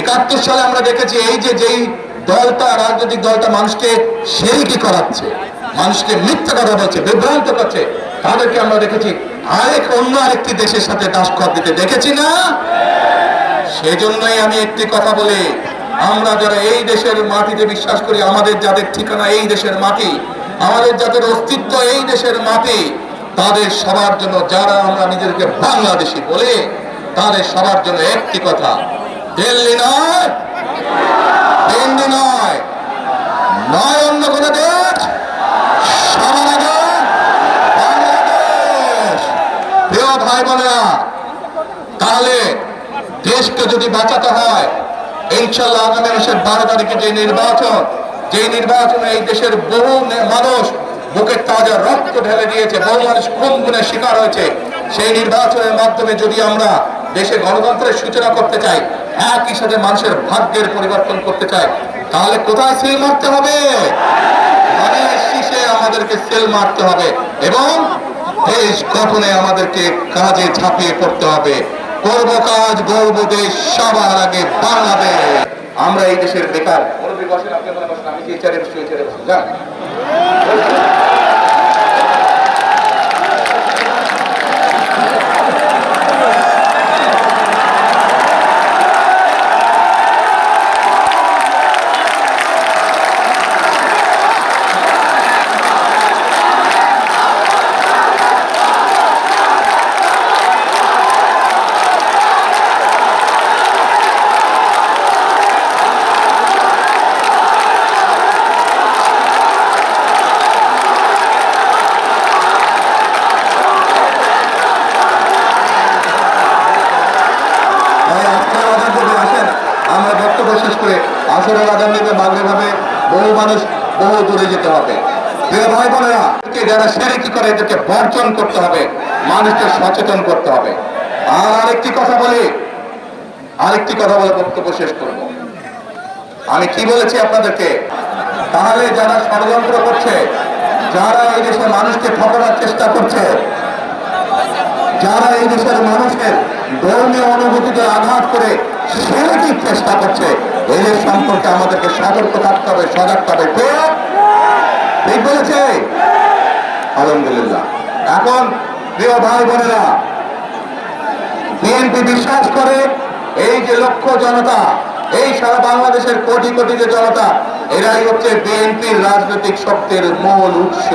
একাত্তর সালে আমরা দেখেছি এই যে যেই দলটা, রাজনৈতিক দলটা মানুষকে কি করাচ্ছে, মানুষকে মিথ্যা কথা বলছে, বিভ্রান্ত করছে, তাদেরকে আমরা দেখেছি আরেক, অন্য আরেকটি দেশের সাথে দাসখত দিতে দেখেছি না? সেজন্যই আমি একটি কথা বলি, আমরা যারা এই দেশের মাটিতে বিশ্বাস করি, আমাদের যাদের ঠিকানা এই দেশের মাটি, আমাদের যাদের অস্তিত্ব এই দেশের মাটি, তাদের সবার জন্য, যারা আমরা নিজেদেরকে বাংলাদেশি বলে, তাদের সবার জন্য একটি কথা দিল্লি নয়। দিল্লি নয়। নয় অন্য কোনো দেশ। বাংলাদেশ। প্রিয় ভাই বোনেরা, তাহলে দেশকে যদি বাঁচাতে হয় ইনশাল্লাহ আগামী মাসের বারো তারিখে যে নির্বাচন, যে নির্বাচনে এই দেশের বহু মানুষ বুকের তাজা রক্ত ঢেলে দিয়েছে, বহু মানুষ খুন গুণের শিকার হয়েছে, সেই নির্বাচনের মাধ্যমে যদি আমরা দেশে গণতন্ত্রের সূচনা করতে চাই একই সাথে মানুষের ভাগ্যের পরিবর্তন করতে চায়, তাহলে কোথায় সিল মারতে হবে? ধানের শীষে আমাদেরকে সেল মারতে হবে এবং দেশ গঠনে আমাদেরকে কাজে ঝাঁপিয়ে পড়তে হবে। করব কাজ গর্ব দেশ সবার আগে বাংলাদেশ। আমরা এই দেশের বেকার। আমি যে চেয়ারে বসছি ওই চেয়ারে বসেন বক্তব্য শেষ করে আসরের নিতে মাগরে ভাবে বহু মানুষ বহু দূরে যেতে হবে। ভাই বোনেরা যারা কি করে এদেরকে বর্জন করতে হবে, মানুষকে সচেতন করতে হবে। আর আরেকটি কথা বলি, আরেকটি কথা বলে বক্তব্য শেষ করব। আমি কি বলেছি আপনাদেরকে? তাহলে যারা ষড়যন্ত্র করছে, যারা এই দেশের মানুষকে ঠকানোর চেষ্টা করছে, যারা এই দেশের মানুষের ধর্মীয় অনুভূতিতে আঘাত করে সেরকম চেষ্টা করছে এদের সম্পর্কে আমাদেরকে সতর্ক থাকতে হবে, সজাগ থাকতে হবে। ঠিক? বলেছে? আলহামদুলিল্লাহ। এখন, প্রিয় ভাই বোনেরা, বিএনপি বিশ্বাস করে এই যে লক্ষ জনতা, এই সারা বাংলাদেশের কোটি কোটি যে জনতা, এরাই হচ্ছে বিএনপির রাজনৈতিক শক্তির মূল উৎস।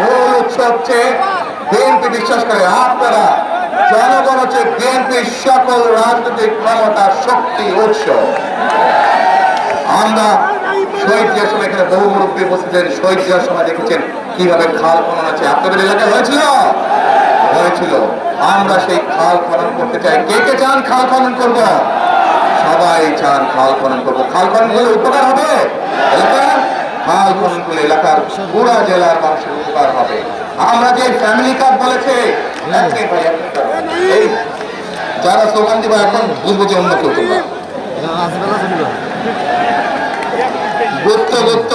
মূল উৎস হচ্ছে বিএনপি বিশ্বাস করে। আপনারা সকল রাজনৈতিক ক্ষমতার শক্তি উৎস। আমরা শহীদ সময় এখানে বহু মুরব্বী বসেছেন শহীদ জিয়ার সময় দেখেছেন কীভাবে খাল খনন আছে আপনাদের এলাকায় হয়েছিল? হয়েছিল। আমরা সেই খাল খনন করতে চাই। কে কে চান খাল খনন করব? সবাই চান খাল খনন করব। খাল খনন করলে উপকার হবে? খাল খনন করলে এলাকার পুরা জেলার মানুষের উপকার হবে। আমরা যে ফ্যামিলি কার্ড বলেছে। এই যারা স্লোগান দিবা এখন বুঝব যে অন্য কেউ তোমরা গুপ্ত গুপ্ত।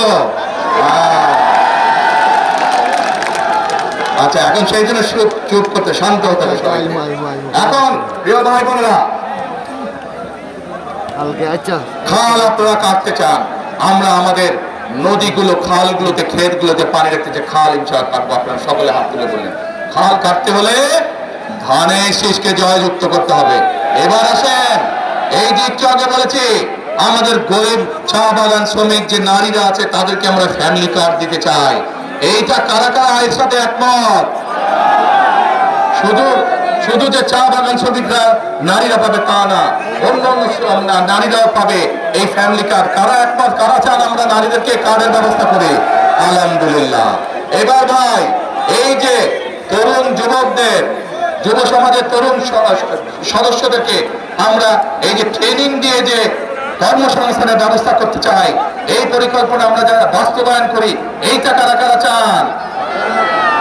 আচ্ছা এখন সেই জন্য চুপ করতে শান্ত হতে হবে। এখন প্রিয় ভাই বোনেরা আচ্ছা। খাল আপনারা কাটতে চান আমরা আমাদের নদীগুলো খালগুলোতে ক্ষেতগুলোতে পানি রাখতে চাই খাল ইনশাল কাটবো আপনারা সকলে হাত তুলে বললেন। খাল কাটতে হলে ধানের শীষকে জয়যুক্ত করতে হবে। এবার আসেন। এই যে একটু বলেছি, আমাদের গরিব চা বাগান শ্রমিক যে নারীরা আছে, তাদেরকে আমরা ফ্যামিলি কার্ড দিতে চাই। এইটা কারা কারা এর সাথে একমত? শুধু শুধু যে চা বাগান শ্রমিকরা নারীরা পাবে তা না, অন্য অন্য নারীরাও পাবে এই ফ্যামিলি কার্ড কারা একমত, কারা চান আমরা নারীদেরকে কার্ডের ব্যবস্থা করি? আলহামদুলিল্লাহ। এবার ভাই, এই যে তরুণ যুবকদের যুব সমাজের তরুণ সদস্যদেরকে আমরা এই যে ট্রেনিং দিয়ে যে কর্মসংস্থানের ব্যবস্থা করতে চাই, এই পরিকল্পনা আমরা যারা বাস্তবায়ন করি, এইটা কারা কারা চান?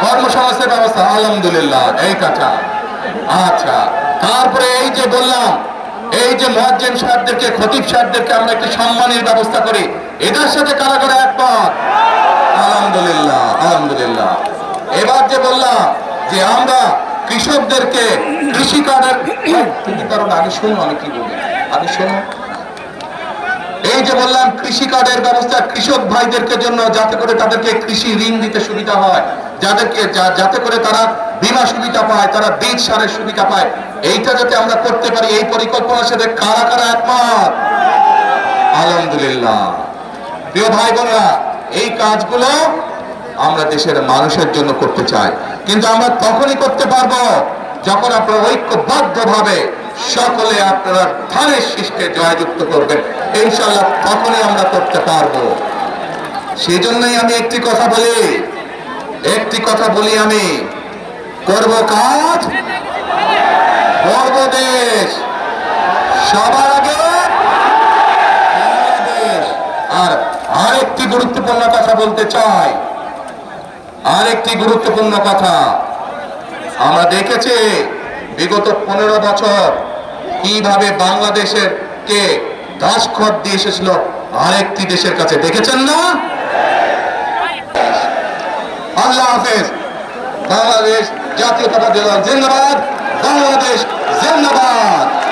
কর্মসংস্থান ব্যবস্থা, আলহামদুলিল্লাহ, এইটা চান। আচ্ছা তারপরে এই যে বললাম, এই যে মহাজ্জেম সাহেবদেরকে, খতিব সাহেবদেরকে আমরা একটি সম্মানের ব্যবস্থা করি, এদের সাথে কারা কারা একমত? আলহামদুলিল্লাহ আলহামদুলিল্লাহ। এবার যে বললাম যে আমরা কৃষকদেরকে কৃষি কার্ডের তুমি কারণ আগে শুনো আমি কি বলি আমি শোনো। এই যে বললাম, কৃষি কার্ডের ব্যবস্থা, কৃষক ভাইদেরকে জন্য যাতে করে তাদেরকে কৃষি ঋণ দিতে সুবিধা হয়, যাদেরকে যাতে করে তারা বীমা সুবিধা পায়, তারা বীজ সারের সুবিধা পায়, এইটা যাতে আমরা করতে পারি, এই পরিকল্পনার সাথে কারা কারা একমত? আলহামদুলিল্লাহ। প্রিয় ভাই বোনরা, এই কাজগুলো আমরা দেশের মানুষের জন্য করতে চাই। কিন্তু আমরা তখনই করতে পারব যখন আপনারা ঐক্যবদ্ধ ভাবে সকলে আপনারা ধানের শীষকে জয়যুক্ত করবেন। ইনশাল্লাহ তখনই আমরা করতে পারব। সেই জন্যই আমি একটি কথা বলি, একটি কথা বলি আমি, করব কাজ দেশ। সবার আগে। আর আরেকটি গুরুত্বপূর্ণ কথা বলতে চাই আরেকটি গুরুত্বপূর্ণ কথা। আমরা দেখেছি বিগত পনেরো বছর কীভাবে বাংলাদেশের কে দাসখত দিয়ে এসেছিল আরেকটি দেশের কাছে। দেখেছেন না? আল্লাহ হাফেজ। বাংলাদেশ দল, জিন্দাবাদ। বাংলাদেশ জিন্দাবাদ।